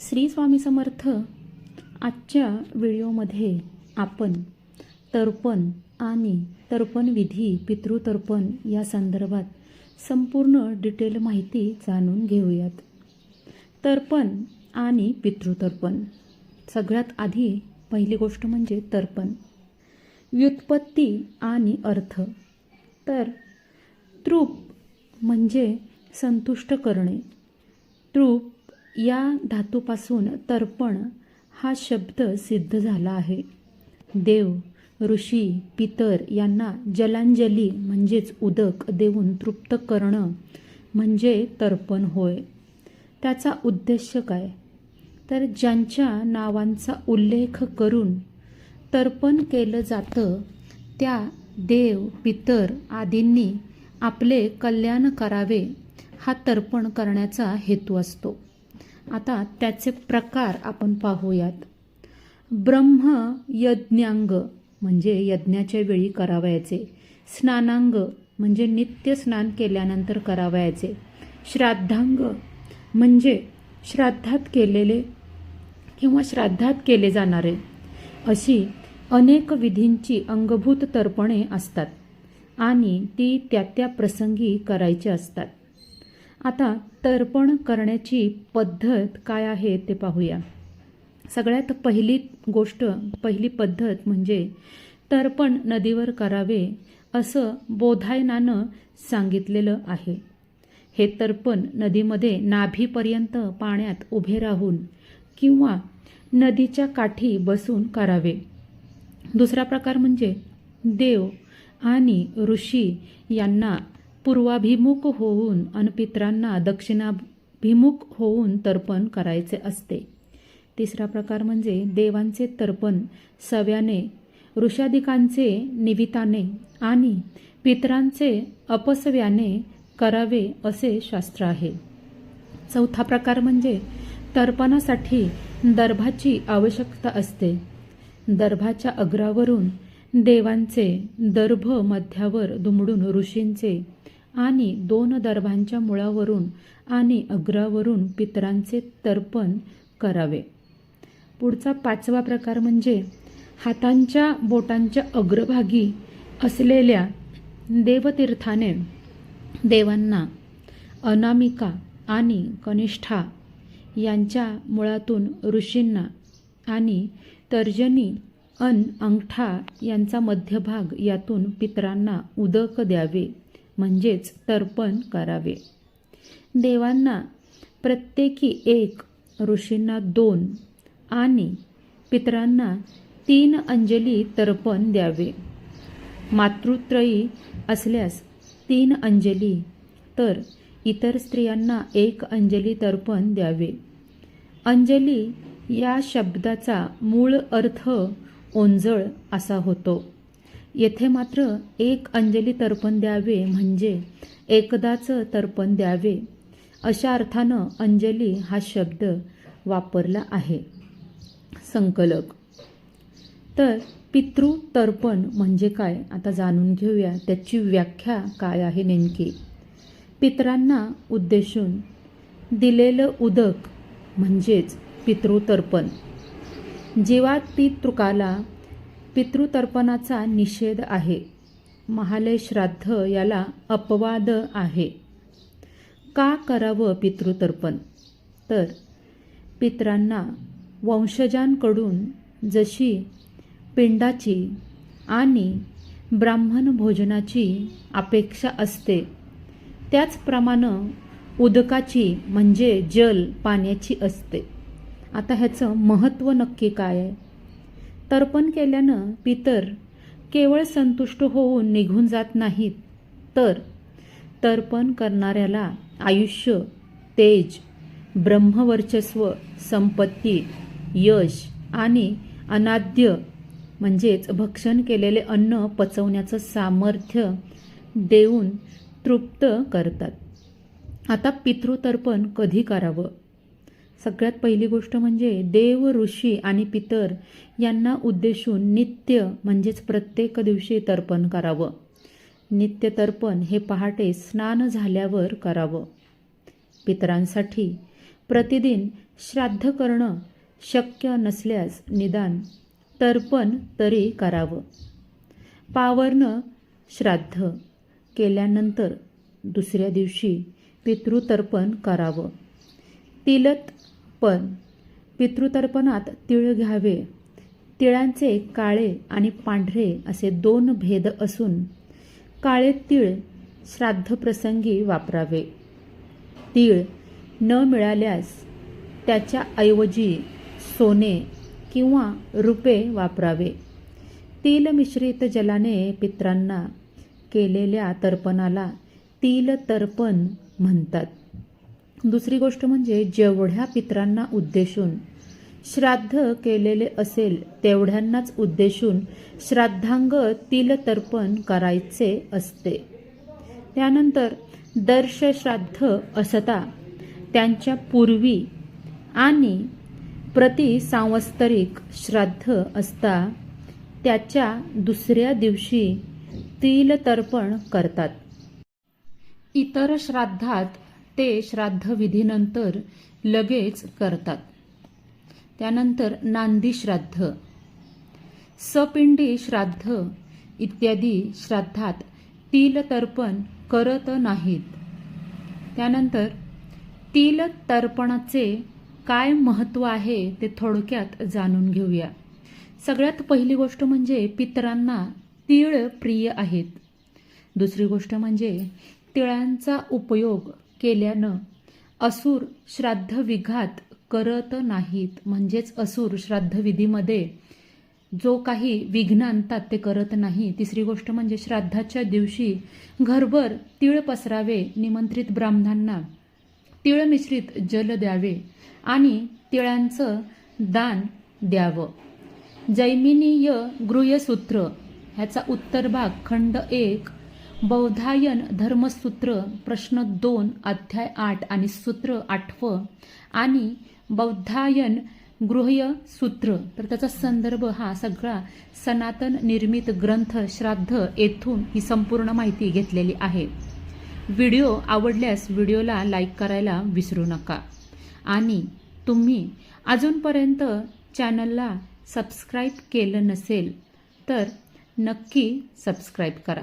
श्री स्वामी समर्थ आजच्या व्हिडिओमध्ये आपण तर्पण आणि तर्पणविधी पितृतर्पण या संदर्भात संपूर्ण डिटेल माहिती जाणून घेऊयात. तर्पण आणि पितृतर्पण. सगळ्यात आधी पहिली गोष्ट म्हणजे तर्पण. व्युत्पत्ती आणि अर्थ. तर तृप म्हणजे संतुष्ट करणे. तृप या धातूपासून तर्पण हा शब्द सिद्ध झाला आहे. देव ऋषी पितर यांना जलांजली म्हणजेच उदक देऊन तृप्त करणं म्हणजे तर्पण होय. त्याचा उद्देश काय? तर ज्यांच्या नावांचा उल्लेख करून तर्पण केलं जातं त्या देव पितर आदींनी आपले कल्याण करावे हा तर्पण करण्याचा हेतू असतो. आता त्याचे प्रकार आपण पाहूयात. ब्रह्म यज्ञांग म्हणजे यज्ञाच्या वेळी करावयाचे. स्नानांग म्हणजे नित्य स्नान केल्यानंतर करावयाचे. श्राद्धांग म्हणजे श्राद्धात केलेले किंवा श्राद्धात केले जाणारे अशी अनेक विधींची अंगभूत तर्पणे असतात आणि ती त्या त्या प्रसंगी करायची असतात. आता तर्पण करण्याची पद्धत काय आहे ते पाहूया. सगळ्यात पहिली गोष्ट पहिली पद्धत म्हणजे तर्पण नदीवर करावे असं बोधायनानं सांगितलेलं आहे. हे तर्पण नदीमध्ये नाभीपर्यंत पाण्यात उभे राहून किंवा नदीच्या काठी बसून करावे. दुसरा प्रकार म्हणजे देव आणि ऋषी यांना पूर्वाभिमुख होऊन अन पित्रांना दक्षिणाभिमुख होऊन तर्पण करायचे असते. तिसरा प्रकार म्हणजे देवांचे तर्पण सव्याने ऋषाधिकांचे निविताने आणि पितरांचे अपसव्याने करावे असे शास्त्र आहे. चौथा प्रकार म्हणजे तर्पणासाठी दर्भाची आवश्यकता असते. दर्भाच्या अग्रावरून देवांचे दर्भ मध्यावर दुमडून ऋषींचे आणि दोन दर्भांच्या मुळावरून आणि अग्रावरून पितरांचे तर्पण करावे. पुढचा पाचवा प्रकार म्हणजे हातांच्या बोटांच्या अग्रभागी असलेल्या देवतीर्थाने देवांना अनामिका आणि कनिष्ठा यांच्या मुळातून ऋषींना आणि तर्जनी अन अंगठा यांचा मध्यभाग यातून पितरांना उदक द्यावे. म्हणजेच तर्पण करावे. देवांना प्रत्येकी एक ऋषींना दोन आणि पितरांना तीन अंजली तर्पण द्यावे. मातृत्रयी असल्यास तीन अंजली तर इतर स्त्रियांना एक अंजली तर्पण द्यावे. अंजली या शब्दाचा मूळ अर्थ ओंजळ असा होतो. येथे मात्र एक अंजली तर्पण द्यावे म्हणजे एकदाच तर्पण द्यावे. अशा अर्थानं अंजली हा शब्द वापरला आहे. संकलक. तर पितृ तर्पण म्हणजे काय? आता जाणून घेऊया त्याची व्याख्या काय आहे नेमकी. पितरांना उद्देशून दिलेलं उदक म्हणजेच पितृतर्पण जीवात पितृकाला पितृतर्पणाचा निषेध आहे. महालय श्राद्ध याला अपवाद आहे. का करावं पितृतर्पण? तर पितरांना वंशजांकडून जशी पिंडाची आणि ब्राह्मण भोजनाची अपेक्षा असते त्याचप्रमाणे उदकाची म्हणजे जल पाण्याची असते. आता ह्याचं महत्त्व नक्की काय आहे? तर्पण केल्यानं पितर केवळ संतुष्ट होऊन निघून जात नाहीत. तर तर्पण करणाऱ्याला आयुष्य तेज ब्रह्मवर्चस्व संपत्ती यश आणि अनाद्य म्हणजेच भक्षण केलेले अन्न पचवण्याचं सामर्थ्य देऊन तृप्त करतात. आता पितृतर्पण कधी करावं? सगळ्यात पहिली गोष्ट म्हणजे देव ऋषी आणि पितर यांना उद्देशून नित्य म्हणजेच प्रत्येक दिवशी तर्पण करावं. नित्य तर्पण हे पहाटे स्नान झाल्यावर करावं. पितरांसाठी प्रतिदिन श्राद्ध करणं शक्य नसल्यास निदान तर्पण तरी करावं. पावरनं श्राद्ध केल्यानंतर दुसऱ्या दिवशी पितृतर्पण करावं. तिलत पण पितृतर्पणात तिळ घ्यावे. तिळांचे काळे आणि पांढरे असे दोन भेद असून काळे तीळ श्राद्धप्रसंगी वापरावे. तीळ न मिळाल्यास त्याच्याऐवजी सोने किंवा रुपे वापरावे. तिल मिश्रित जलाने पित्रांना केलेल्या तर्पणाला तिल तर्पण म्हणतात. दुसरी गोष्ट म्हणजे जेवढ्या पित्रांना उद्देशून श्राद्ध केलेले असेल तेवढ्यांनाच उद्देशून श्राद्धांग तिल तर्पण करायचे असते. त्यानंतर दर्श श्राद्ध असता त्यांच्या पूर्वी आणि प्रतिसांवत्सरिक श्राद्ध असता त्याच्या दुसऱ्या दिवशी तिल तर्पण करतात. इतर श्राद्धात ते श्राद्ध विधीनंतर लगेच करतात. त्यानंतर नांदी श्राद्ध सपिंडी श्राद्ध इत्यादी श्राद्धात तिल तर्पण करत नाहीत. त्यानंतर तिल तर्पणाचे काय महत्त्व आहे ते थोडक्यात जाणून घेऊया. सगळ्यात पहिली गोष्ट म्हणजे पितरांना तीळ प्रिय आहेत. दुसरी गोष्ट म्हणजे तिळांचा उपयोग केल्यानं असुर श्राद्ध विघात करत नाहीत. म्हणजेच असुर श्राद्धविधीमध्ये जो काही विघ्न आणतात ते करत नाही. तिसरी गोष्ट म्हणजे श्राद्धाच्या दिवशी घरभर तीळ पसरावे निमंत्रित ब्राह्मणांना तीळ मिश्रित जल द्यावे आणि तिळांचं दान द्यावं. जैमिनीय गृहसूत्र ह्याचा उत्तर भाग खंड एक बौधायन धर्मसूत्र प्रश्न दोन अध्याय आठ आणि सूत्र आठवं आणि बौद्धायन गृह्य सूत्र. तर त्याचा संदर्भ हा सगळा सनातन निर्मित ग्रंथ श्राद्ध येथून ही संपूर्ण माहिती घेतलेली आहे. व्हिडिओ आवडल्यास व्हिडिओला लाईक करायला विसरू नका. आणि तुम्ही अजूनपर्यंत चॅनलला सबस्क्राईब केलं नसेल तर नक्की सबस्क्राईब करा.